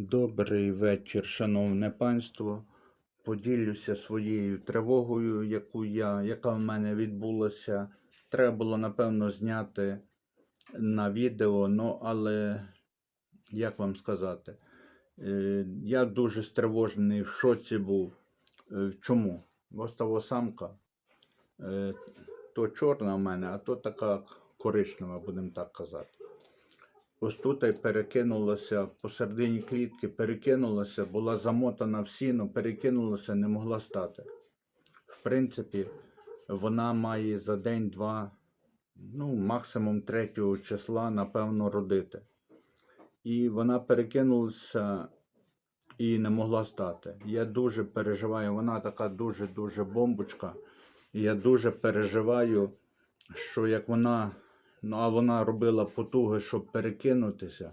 Добрий вечір, шановне панство. Поділюся своєю тривогою, яку я, яка в мене відбулася. Треба було, напевно, зняти на відео, ну, але як вам сказати, Е, я дуже стривожений, в шоці був. Е, Чому? Ось того самка, е, то чорна в мене, а то така коричнева, будемо так казати. Ось тут перекинулася посередині клітки, перекинулася, була замотана в сіно, перекинулася, не могла стати. В принципі, вона має за день-два, ну, максимум 3 числа, напевно, родити. І вона перекинулася і не могла стати. Я дуже переживаю, вона така дуже-дуже бомбочка. Я дуже переживаю, що як вона, ну а вона робила потуги, щоб перекинутися,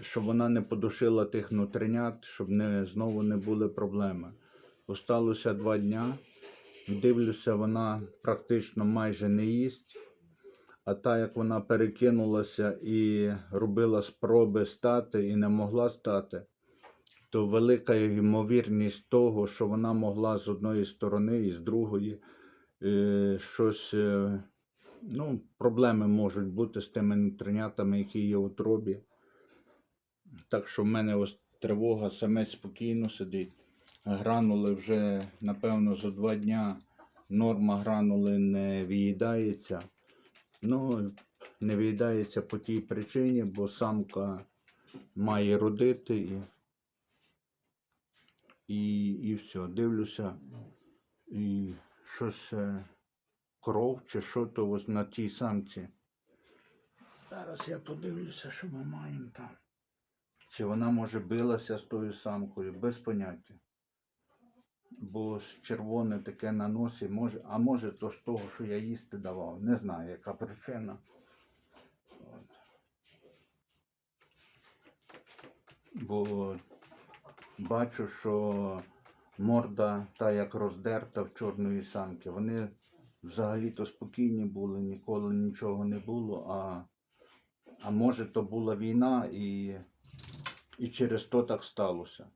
щоб вона не подушила тих нутринят, щоб не, знову не були проблеми. Осталося два дня. Дивлюся, вона практично майже не їсть. А та, як вона перекинулася і робила спроби стати і не могла стати, то велика ймовірність того, що вона могла з одної сторони і з другої е, щось, е, ну, проблеми можуть бути з тими нутринятами, які є у тробі. Так що в мене ось тривога, самець спокійно сидить. Гранули вже, напевно, за два дня норма гранули не виїдається. Ну, не виїдається по тій причині, бо самка має родити і, і, і все. Дивлюся, і щось е, кров чи що то на тій самці. Зараз я подивлюся, що ми маємо там. Чи вона може билася з тою самкою, без поняття. Бо червоне таке на носі, може, а може то з того, що я їсти давав. Не знаю, яка причина. От. Бо бачу, що морда та як роздерта в чорної самки. Вони взагалі-то спокійні були, ніколи нічого не було. А, а може то була війна і, і через то так сталося.